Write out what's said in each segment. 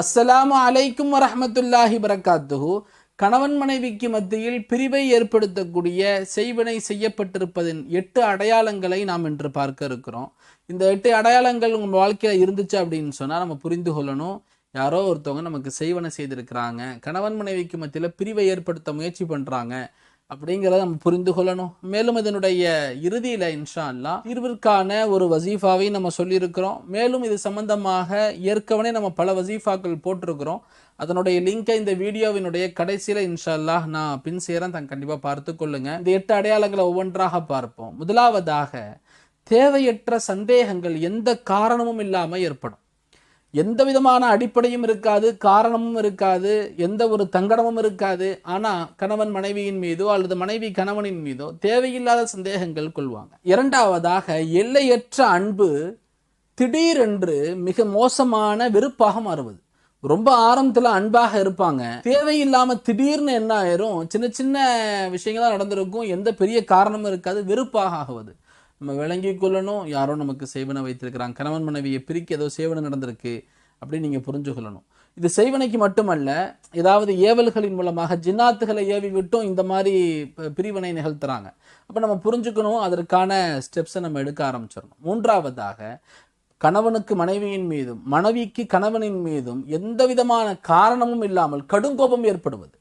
அஸ்ஸலாமு அலைக்கும் வரஹ்மத்துல்லாஹி வரகாத்துஹு. கணவன் மனைவிக்கு மத்தியில் பிரிவை ஏற்படுத்தக்கூடிய செய்வினை செய்யப்பட்டிருப்பதின் எட்டு அடையாளங்களை நாம் இன்று பார்க்க இருக்கிறோம். இந்த எட்டு அடையாளங்கள் உங்கள் வாழ்க்கையில் இருந்துச்சு அப்படின்னு சொன்னால் நம்ம புரிந்து கொள்ளணும். யாரோ ஒருத்தவங்க நமக்கு செய்வனை செய்திருக்கிறாங்க. கணவன் மனைவிக்கு மத்தியில் பிரிவை ஏற்படுத்த முயற்சி பண்ணுறாங்க அப்படிங்கிறத நம்ம புரிந்து கொள்ளணும். மேலும் இதனுடைய இறுதியில் இன்ஷா அல்லா தீர்விற்கான ஒரு வசீஃபாவை நம்ம சொல்லியிருக்கிறோம். மேலும் இது சம்பந்தமாக ஏற்கனவே நம்ம பல வசீஃபாக்கள் போட்டிருக்கிறோம். அதனுடைய லிங்கை இந்த வீடியோவினுடைய கடைசியில் இன்ஷா அல்லாஹ் நான் பின் செய்கிறேன் தான் கண்டிப்பாக பார்த்து கொள்ளுங்க. இந்த எட்டு அடையாளங்களை ஒவ்வொன்றாக பார்ப்போம். முதலாவதாக தேவையற்ற சந்தேகங்கள் எந்த காரணமும் இல்லாமல் ஏற்படும். எந்த விதமான அடிப்படையும் இருக்காது காரணமும் இருக்காது எந்த ஒரு தங்கடமும் இருக்காது. ஆனால் கணவன் மனைவியின் மீதோ அல்லது மனைவி கணவனின் மீதோ தேவையில்லாத சந்தேகங்கள் கொள்வாங்க. இரண்டாவதாக எல்லையற்ற அன்பு திடீரென்று மிக மோசமான வெறுப்பாக மாறுவது. ரொம்ப ஆரம்பத்தில் அன்பாக இருப்பாங்க. தேவையில்லாமல் திடீர்னு என்ன ஆயிரும்? சின்ன சின்ன விஷயங்கள்லாம் நடந்திருக்கும். எந்த பெரிய காரணமும் இருக்காது. வெறுப்பாக ஆகுவது. நம்ம விளங்கி கொள்ளணும். யாரோ நமக்கு சேவனை வைத்திருக்கிறாங்க. கணவன் மனைவியை பிரிக்க ஏதோ சேவனை நடந்திருக்கு அப்படின்னு நீங்கள் புரிஞ்சு கொள்ளணும். இது செய்வனைக்கு மட்டுமல்ல ஏதாவது ஏவல்களின் மூலமாக ஜின்னாத்துகளை ஏவி விட்டும் இந்த மாதிரி பிரிவினை நிகழ்த்துறாங்க. அப்போ நம்ம புரிஞ்சுக்கணும் அதற்கான ஸ்டெப்ஸை நம்ம எடுக்க ஆரம்பிச்சிடணும். மூன்றாவதாக கணவனுக்கு மனைவியின் மீதும் மனைவிக்கு கணவனின் மீதும் எந்த விதமான காரணமும் இல்லாமல் கடும் கோபம் ஏற்படுவது.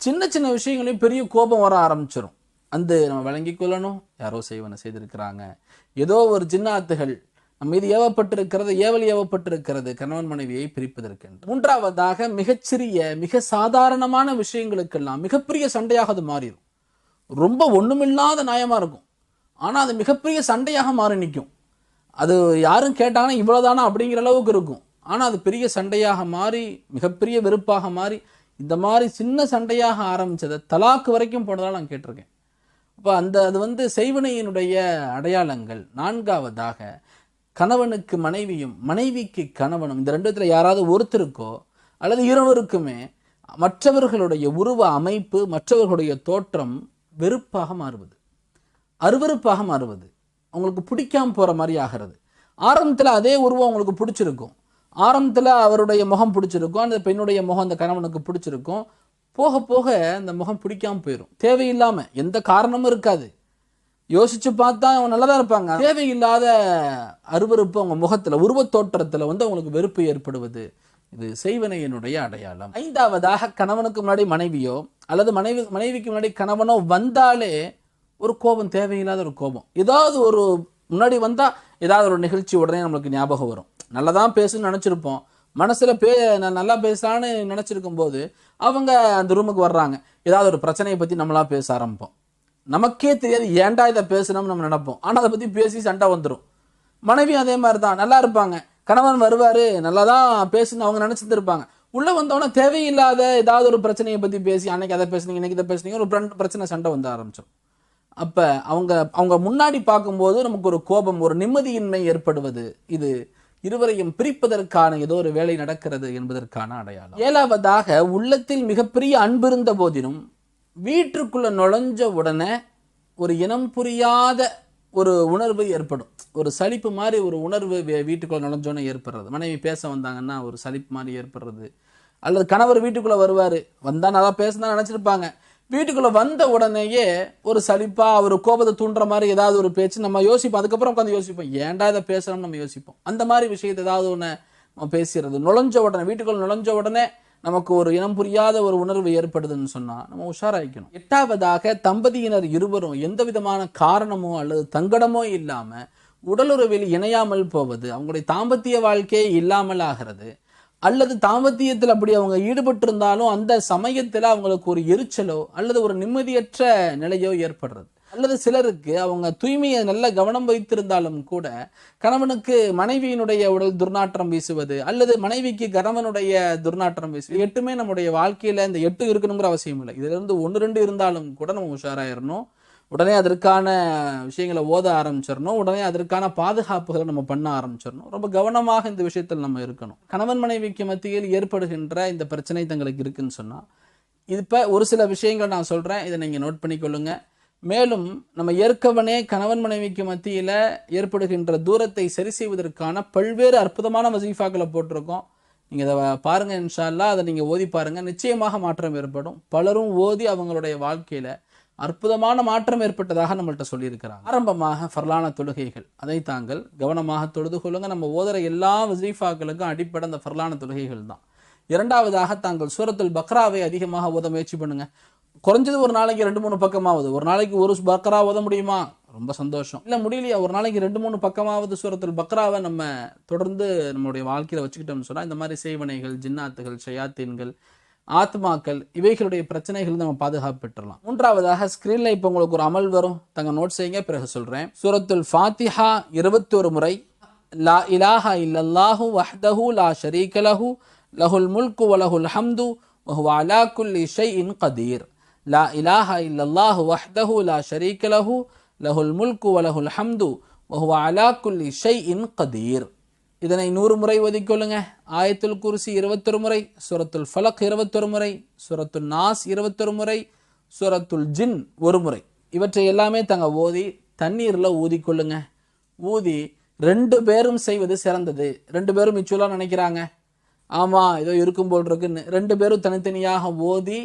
சின்ன சின்ன விஷயங்களையும் பெரிய கோபம் வர ஆரம்பிச்சிடும் அந்த நம்ம வழங்கி கொள்ளணும். யாரோ செய்வன செய்திருக்கிறாங்க. ஏதோ ஒரு ஜின்னாத்துகள் நம்ம மீது ஏவப்பட்டிருக்கிறது ஏவல் ஏவப்பட்டிருக்கிறது. கணவன் மனைவியை பிரிப்பதற்கு மூன்றாவதாக மிகச்சிறிய மிக சாதாரணமான விஷயங்களுக்கெல்லாம் மிகப்பெரிய சண்டையாக அது மாறிடும். ரொம்ப ஒண்ணுமில்லாத நியாயமா இருக்கும். ஆனா அது மிகப்பெரிய சண்டையாக மாறி நிற்கும். அது யாரும் கேட்டாங்கன்னா இவ்வளவுதானா அப்படிங்கிற அளவுக்கு இருக்கும். ஆனா அது பெரிய சண்டையாக மாறி மிகப்பெரிய வெறுப்பாக மாறி இந்த மாதிரி சின்ன சண்டையாக ஆரம்பிச்சதை தலாக்கு வரைக்கும் போனதால் நான் கேட்டிருக்கேன். அப்போ அந்த அது வந்து செய்வனையினுடைய அடையாளங்கள். நான்காவதாக கணவனுக்கு மனைவியும் மனைவிக்கு கணவனும் இந்த ரெண்டுத்தில் யாராவது ஒருத்தருக்கோ அல்லது இருவருக்குமே மற்றவர்களுடைய உருவ அமைப்பு மற்றவர்களுடைய தோற்றம் வெறுப்பாக மாறுவது. அருவருப்பாக மாறுவது. அவங்களுக்கு பிடிக்காம போகிற மாதிரி ஆகிறது. ஆரம்பத்தில் அதே உருவம் அவங்களுக்கு பிடிச்சிருக்கும். ஆரம்பத்தில் அவருடைய முகம் பிடிச்சிருக்கும். அந்த பெண்ணுடைய முகம் அந்த கணவனுக்கு பிடிச்சிருக்கும். போக போக அந்த முகம் பிடிக்காமல் போயிடும் தேவையில்லாமல் எந்த காரணமும் இருக்காது. யோசிச்சு பார்த்தா அவங்க நல்லதா இருப்பாங்க. தேவையில்லாத அருவருப்பு அவங்க முகத்தில் உருவத் தோற்றத்தில் வந்து அவங்களுக்கு வெறுப்பு ஏற்படுவது. இது செய்வனையினுடைய அடையாளம். ஐந்தாவதாக கணவனுக்கு முன்னாடி மனைவியோ அல்லது மனைவி மனைவிக்கு முன்னாடி கணவனோ வந்தாலே ஒரு கோபம் தேவையில்லாத ஒரு கோபம். ஏதாவது ஒரு முன்னாடி வந்தால் ஏதாவது ஒரு நிகழ்ச்சி உடனே நம்மளுக்கு ஞாபகம் வரும். நல்லதான் பேசுன்னு நினச்சிருப்போம். மனசில் பே நான் நல்லா பேசலான்னு நினச்சிருக்கும் போது அவங்க அந்த ரூமுக்கு வர்றாங்க. ஏதாவது ஒரு பிரச்சனையை பற்றி நம்மளாக பேச ஆரம்பிப்போம். நமக்கே தெரியாது ஏன்டா இதை பேசணும்னு நம்ம நினப்போம். ஆனால் அதை பற்றி பேசி சண்டை வந்துடும் மனைவி அதே மாதிரி தான் நல்லா இருப்பாங்க. கணவன் வருவார் நல்லா தான் பேசுன்னு அவங்க நினச்சிருந்துருப்பாங்க. இருப்பாங்க வந்தோடனே தேவையில்லாத ஏதாவது ஒரு பிரச்சனையை பற்றி பேசி அன்னைக்கு அதை பேசுனீங்க இன்னைக்கு இதை பேசுனீங்க ஒரு பிரன்- பிரச்சனை சண்டை வந்து ஆரம்பிச்சோம் அப்போ அவங்க அவங்க முன்னாடி பார்க்கும்போது நமக்கு ஒரு கோபம் ஒரு நிம்மதியின்மை ஏற்படுவது. இது இருவரையும் பிரிப்பதற்கான ஏதோ ஒரு வேலை நடக்கிறது என்பதற்கான அடையாளம். ஏழாவதாக உள்ளத்தில் மிகப்பெரிய அன்பு இருந்த போதிலும் வீட்டுக்குள்ள நுழைஞ்ச உடனே ஒரு இனம் புரியாத ஒரு உணர்வு ஏற்படும். ஒரு சலிப்பு மாதிரி ஒரு உணர்வு வீ- வீட்டுக்குள்ள நுழைஞ்சோன்னே ஏற்படுறது. மனைவி பேச வந்தாங்கன்னா ஒரு சலிப்பு மாதிரி ஏற்படுறது. அல்லது கணவர் வீட்டுக்குள்ளே வருவார். வந்தால் நல்லா பேசுனா நினச்சிருப்பாங்க. வீட்டுக்குள்ளே வந்த உடனேயே ஒரு சலிப்பாக ஒரு கோபத்தை தூண்டுற மாதிரி ஏதாவது ஒரு பேச்சு நம்ம யோசிப்போம். அதுக்கப்புறம் உட்காந்து யோசிப்போம். ஏன்டா இதை பேசுகிறோம்னு நம்ம யோசிப்போம். அந்த மாதிரி விஷயத்தை ஏதாவது ஒன்று நம்ம பேசுகிறது நுழைஞ்ச உடனே வீட்டுக்குள்ளே நுழைஞ்ச உடனே நமக்கு ஒரு இனம் புரியாத ஒரு உணர்வு ஏற்படுதுன்னு சொன்னால் நம்ம உஷாராயிக்கணும். எட்டாவதாக தம்பதியினர் இருவரும் எந்த விதமான காரணமோ அல்லது தங்கடமோ இல்லாமல் உடலுறவில் இணையாமல் போவது அவங்களுடைய தாம்பத்திய வாழ்க்கையே இல்லாமல் ஆகிறது அல்லது தாமத்தியத்தில் அப்படி அவங்க ஈடுபட்டிருந்தாலும் அந்த சமயத்தில் அவங்களுக்கு ஒரு எரிச்சலோ அல்லது ஒரு நிம்மதியற்ற நிலையோ ஏற்படுறது. அல்லது சிலருக்கு அவங்க தூய்மையை நல்ல கவனம் வைத்திருந்தாலும் கூட கணவனுக்கு மனைவியினுடைய உடல் துர்நாற்றம் வீசுவது அல்லது மனைவிக்கு கணவனுடைய துர்நாற்றம் வீசுவது எட்டுமே நம்முடைய வாழ்க்கையில் இந்த எட்டு இருக்கணுங்கிற அவசியம் இல்லை இதுலேருந்து ஒன்று ரெண்டு இருந்தாலும் கூட நம்ம உஷாராயிரணும். உடனே அதற்கான விஷயங்களை ஓத ஆரம்பிச்சிடணும். உடனே அதற்கான பாதுகாப்புகளை நம்ம பண்ண ஆரம்பிச்சிடணும். ரொம்ப கவனமாக இந்த விஷயத்தில் நம்ம இருக்கணும். கணவன் மனைவிக்கு மத்தியில் ஏற்படுகின்ற இந்த பிரச்சனை தங்களுக்கு இருக்குன்னு சொன்னால் இது இப்போ ஒரு சில விஷயங்கள் நான் சொல்கிறேன் இதை நீங்கள் நோட் பண்ணிக்கொள்ளுங்க. மேலும் நம்ம ஏற்கனவே கணவன் மனைவிக்கு மத்தியில் ஏற்படுகின்ற தூரத்தை சரி செய்வதற்கான பல்வேறு அற்புதமான வசீஃபாக்களை போட்டிருக்கோம். நீங்கள் இதை பாருங்கள் இன்ஷால்லா அதை நீங்கள் ஓதி பாருங்கள் நிச்சயமாக மாற்றம் ஏற்படும். பலரும் ஓதி அவங்களுடைய வாழ்க்கையில் அற்புதமான மாற்றம் ஏற்பட்டதாக நம்மள்கிட்ட சொல்லியிருக்கிறாங்க ஆரம்பமாக ஃபர்லான தொழுகைகள். அதை தாங்கள் கவனமாக தொழுது கொள்ளுங்க. நம்ம ஓதுற எல்லா வசீஃபாக்களுக்கும் அடிப்படை அந்த ஃபர்லான தொழுகைகள் தான். இரண்டாவதாக தாங்கள் சூரத்துல் பக்ராவை அதிகமாக ஓத முயற்சி பண்ணுங்கள் குறைஞ்சது ஒரு நாளைக்கு ரெண்டு மூணு பக்கமாவது. ஒரு நாளைக்கு ஒரு பக்ரா ஓத முடியுமா? ரொம்ப சந்தோஷம். இல்லை முடியலையா? ஒரு நாளைக்கு ரெண்டு மூணு பக்கமாவது சூரத்தில் பக்ராவை நம்ம தொடர்ந்து நம்மளுடைய வாழ்க்கையில் வச்சுக்கிட்டோம்னு சொன்னால் இந்த மாதிரி செய்வனைகள் ஜின்னாத்துகள் ஷயாத்தீன்கள் ஆத்மாக்கள் இவைகளுடைய பிரச்சனைகள் நம்ம பாதுகாப்பு பெற்றலாம். மூன்றாவதாக ஸ்கிரீன்ல இப்போ உங்களுக்கு ஒரு அமல் வரும். தங்க நோட் செய்யுங்க பிறகு சொல்றேன். சூரத்துல் ஃபாத்திஹா இருபத்தி ஒரு முறை லா இலாஹா இல்லல்லாஹு வஹ்தஹு லா ஷரீக லஹு லஹுல் முல்கு வலஹுல் ஹம்து வஹுவ அலா குல்லி ஷைஇன் கதீர் லா இலாஹா இல்லல்லாஹு வஹ்தஹு லா ஷரீக லஹு லஹுல் முல்கு வலஹுல் ஹம்து வஹுவ அலா குல்லி ஷைஇன் கதீர் இதனை நூறு முறை ஒதுக்கொள்ளுங்க ஆயத்துல் குருசி இருபத்தொரு முறை சுரத்துல் ஃபலக் இருபத்தொரு முறை சுரத்துல் நாஸ் இருபத்தொரு முறை சுரத்துல் ஜின் ஒரு முறை. இவற்றை எல்லாமே தங்க ஓதி தண்ணீரில் ஊதிக்கொள்ளுங்க. ஊதி ரெண்டு பேரும் செய்வது சிறந்தது. ரெண்டு பேரும் மிச்சுவலாக நினைக்கிறாங்க. ஆமாம் ஏதோ இருக்கும் போல் இருக்குன்னு. ரெண்டு பேரும் தனித்தனியாக ஓதி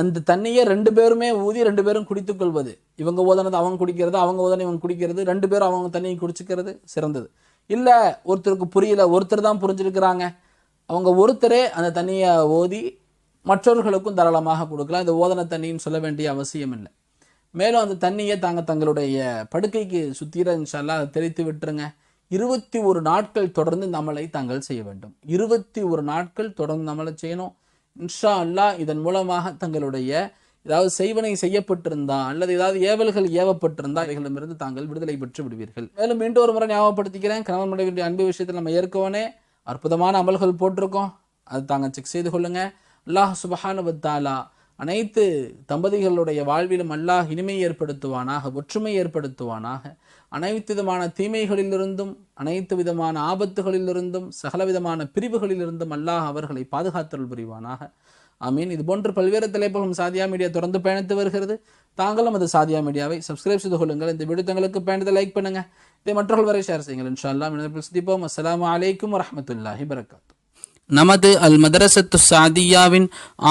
அந்த தண்ணியை ரெண்டு பேருமே ஊதி ரெண்டு பேரும் குடித்துக்கொள்வது இவங்க ஓதனது அவங்க குடிக்கிறது அவங்க ஓதனை இவங்க குடிக்கிறது ரெண்டு பேரும் அவங்க தண்ணியை குடிச்சிக்கிறது சிறந்தது. இல்லை ஒருத்தருக்கு புரியல ஒருத்தர் தான் புரிஞ்சிருக்கிறாங்க. அவங்க ஒருத்தரே அந்த தண்ணியை ஓதி மற்றவர்களுக்கும் தாராளமாக கொடுக்கலாம். இந்த ஓதன தண்ணின்னு சொல்ல வேண்டிய அவசியம் இல்லை. மேலும் அந்த தண்ணியை தாங்க தங்களுடைய படுக்கைக்கு சுத்தீர இன்ஷால்லா தெளித்து விட்டுருங்க. இருபத்தி ஒரு நாட்கள் தொடர்ந்து நம்மளை தாங்கள் செய்ய வேண்டும். இருபத்தி ஒரு நாட்கள் தொடர்ந்து நம்மளை செய்யணும். இன்ஷா அல்லாஹ் இதன் மூலமாக தங்களுடைய ஏதாவது செய்வனை செய்யப்பட்டிருந்தா அல்லது ஏதாவது ஏவல்கள் ஏவப்பட்டிருந்தா இவைகளிடமிருந்து தாங்கள் விடுதலை பெற்று விடுவீர்கள். மேலும் மீண்டும் ஒரு முறை ஞாபகப்படுத்திக்கிறேன். கணவன் மனைவியுடைய அன்பு விஷயத்தில் நம்ம ஏற்கவனே அற்புதமான அமல்கள் போட்டிருக்கோம். அது தாங்க செக் செய்து கொள்ளுங்க. அல்லாஹ் சுபஹானு அனைத்து தம்பதிகளுடைய வாழ்விலும் அல்லாஹ் இனிமை ஏற்படுத்துவானாக ஒற்றுமை ஏற்படுத்துவானாக. அனைத்து விதமான தீமைகளிலிருந்தும் அனைத்து விதமான ஆபத்துகளிலிருந்தும் சகல விதமான பிரிவுகளிலிருந்தும் அல்லாஹ் அவர்களை பாதுகாத்தல் புரிவானாக. ஆமீன். இது போன்று பல்வேறு தலைப்புகளும் சாதியா மீடியா தொடர்ந்து பயணித்து வருகிறது. தாங்களும் அது சாதியா மீடியாவை சப்ஸ்கிரைப் செய்து கொள்ளுங்கள். இந்த வீடியோ தங்களுக்கு பயணத்தை லைக் பண்ணுங்க. இதை மற்றவர்கள் வரை ஷேர் செய்யுங்கள். இன்ஷா அல்லா சந்திப்போம். அஸ்லாம் வலைக்கம் வரமத்துல்லாஹி வரகாத்து நமது அல் மதரசத்து சாதியாவின்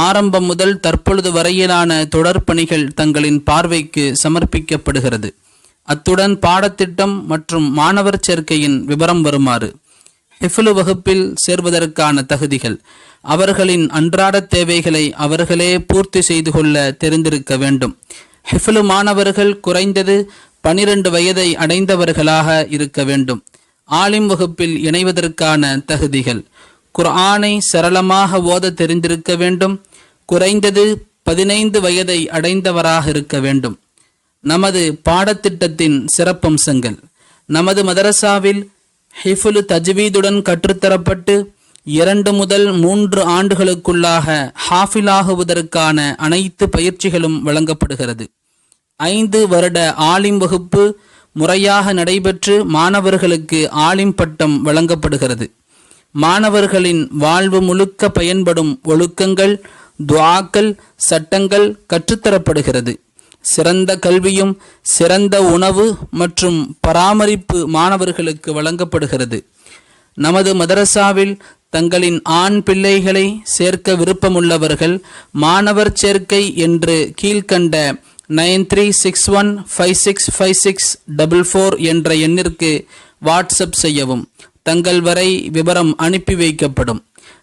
ஆரம்பம் முதல் தற்பொழுது வரையிலான தொடர் பணிகள் தங்களின் பார்வைக்கு சமர்ப்பிக்கப்படுகிறது. அத்துடன் பாடத்திட்டம் மற்றும் மாணவர் சேர்க்கையின் விவரம் வருமாறு ஹிஃபுலு வகுப்பில் சேர்வதற்கான தகுதிகள். அவர்களின் அன்றாட தேவைகளை அவர்களே பூர்த்தி செய்து கொள்ள தெரிந்திருக்க வேண்டும். ஹிஃபுலு மாணவர்கள் குறைந்தது பனிரெண்டு வயதை அடைந்தவர்களாக இருக்க வேண்டும். ஆலிம் வகுப்பில் இணைவதற்கான தகுதிகள். குர்ஆனை சரளமாக ஓத தெரிந்திருக்க வேண்டும். குறைந்தது பதினைந்து வயதை அடைந்தவராக இருக்க வேண்டும். நமது பாடத்திட்டத்தின் சிறப்பம்சங்கள். நமது மதரசாவில் ஹிஃபுலு தஜ்வீதுடன் கற்றுத்தரப்பட்டு இரண்டு முதல் மூன்று ஆண்டுகளுக்குள்ளாக ஹாஃபிலாகுவதற்கான அனைத்து பயிற்சிகளும் வழங்கப்படுகிறது. ஐந்து வருட ஆலிம் வகுப்பு முறையாக நடைபெற்று மாணவர்களுக்கு ஆலிம் பட்டம் வழங்கப்படுகிறது. மாணவர்களின் வாழ்வு முழுக்க பயன்படும் ஒழுக்கங்கள் துவாக்கள் சட்டங்கள் கற்றுத்தரப்படுகிறது. சிறந்த கல்வியும் சிறந்த உணவு மற்றும் பராமரிப்பு மாணவர்களுக்கு வழங்கப்படுகிறது. நமது மதரசாவில் தங்களின் ஆண் பிள்ளைகளை சேர்க்க விருப்பமுள்ளவர்கள் மாணவர் சேர்க்கை என்று கீழ்கண்ட nine three six one five six five six double four என்ற எண்ணிற்கு வாட்ஸ்அப் செய்யவும். தங்கள் வரை விவரம் அனுப்பி வைக்கப்படும்.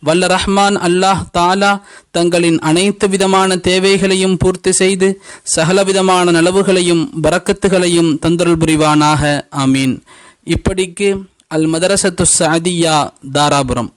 வல்ல ரஹ்மான் அல்லாஹ் தாலா தங்களின் அனைத்து விதமான தேவைகளையும் பூர்த்தி செய்து சகலவிதமான நலவுகளையும் வரக்கத்துகளையும் தந்தருள் புரிவானாக. ஆமீன். இப்படிக்கு அல் மதரசத்து சாதியா தாராபுரம்.